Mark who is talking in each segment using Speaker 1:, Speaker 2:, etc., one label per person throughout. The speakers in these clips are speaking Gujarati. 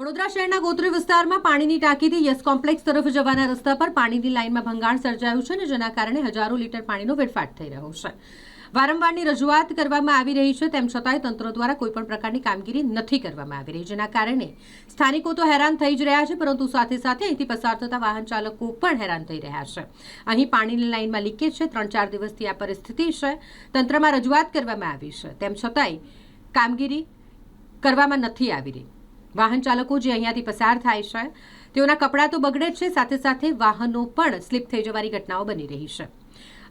Speaker 1: વડોદરા શહેરના ગોત્રી વિસ્તારમાં પાણીની ટાંકીથી યસ કોમ્પ્લેક્સ તરફ જવાના રસ્તા પર પાણીની લાઇનમાં ભંગાણ સર્જાયું છે અને જેના કારણે હજારો લીટર પાણીનો વેડફાટ થઈ રહ્યો છે. વારંવારની રજૂઆત કરવામાં આવી રહી છે, તેમ છતાંય તંત્ર દ્વારા કોઈપણ પ્રકારની કામગીરી નથી કરવામાં આવી રહી, જેના કારણે સ્થાનિકો તો હેરાન થઈ જ રહ્યા છે, પરંતુ સાથે સાથે અહીંથી પસાર થતા વાહન ચાલકો પણ હેરાન થઈ રહ્યા છે. અહીં પાણીની લાઇનમાં લીકેજ છે ત્રણ ચાર દિવસથી આ પરિસ્થિતિ છે, તંત્રમાં રજૂઆત કરવામાં આવી છે, તેમ છતાંય કામગીરી કરવામાં નથી આવી રહી. વાહન ચાલકો જે અહીંયાથી પસાર થાય છે, તેઓના કપડાં તો બગડે જ છે, સાથે સાથે વાહનો પણ સ્લીપ થઈ જવાની ઘટનાઓ બની રહી છે.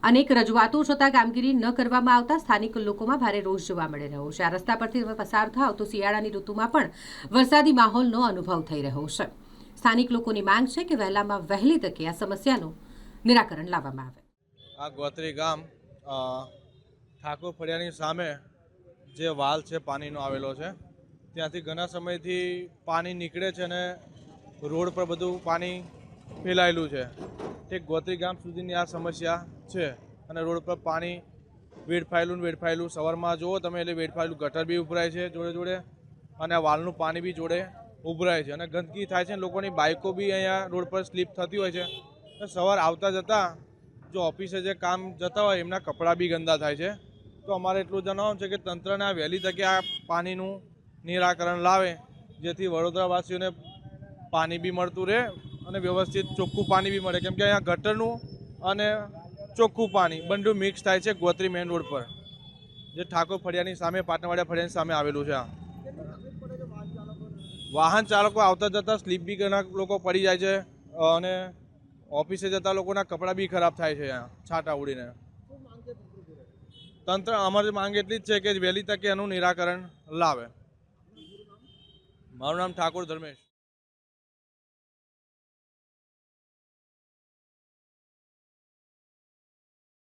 Speaker 1: અનેક રજૂઆતો છતાં કામગીરી ન કરવામાં આવતા સ્થાનિક લોકોમાં ભારે રોષ જોવા મળી રહ્યો છે. આ રસ્તા પરથી તમે પસાર થાવ તો શિયાળાની ઋતુમાં પણ વરસાદી માહોલનો અનુભવ થઈ રહ્યો છે. સ્થાનિક લોકોની માંગ છે કે વહેલામાં વહેલી તકે આ સમસ્યાનું નિરાકરણ લાવવામાં આવે.
Speaker 2: આ ગોત્રી ગામ ઠાકોર ફળિયાની સામે જે વાલ છે, પાણીનો આવેલો છે. ત્યાંથી ઘણા સમયથી પાણી નીકળે છે અને રોડ પર બધું પાણી ફેલાયેલું છે. તે ગોત્રી ગામ સુધીની આ સમસ્યા છે અને રોડ પર પાણી વેડફાયેલું ને વેડફાયેલું. સવારમાં જુઓ તમે, એટલે વેડફાયેલું ગટર બી ઉભરાય છે જોડે જોડે અને વાલનું પાણી બી જોડે ઉભરાય છે અને ગંદકી થાય છે લોકોની બાઇકો બી અહીંયા રોડ પર સ્લીપ થતી હોય છે. સવાર આવતા જતાં જો ઓફિસે જે કામ જતા હોય એમના કપડાં બી ગંદા થાય છે. તો અમારે એટલું જણાવવાનું છે કે તંત્રને આ વહેલી તકે આ પાણીનું નિરાકરણ લાવે, જેથી વડોદરાવાસીઓને પાણી બી મળતું રહે અને વ્યવસ્થિત ચોખ્ખું પાણી બી મળે. કેમ કે અહીંયા ગટરનું અને ચોખ્ખું પાણી બંને મિક્સ થાય છે ગોત્રી મેઇન રોડ પર. જે ઠાકોર ફળિયાની સામે પાટણવાડિયા ફળિયાની સામે આવેલું છે વાહન ચાલકો આવતા જતા સ્લીપ બી ઘણા લોકો પડી જાય છે, અને ઓફિસે જતા લોકોના કપડાં બી ખરાબ થાય છે અહીંયા, છાંટા ઉડીને. તંત્ર અમારી માંગ એટલી જ છે કે વહેલી તકે એનું નિરાકરણ લાવે. મારું નામ ઠાકોર ધર્મેશ.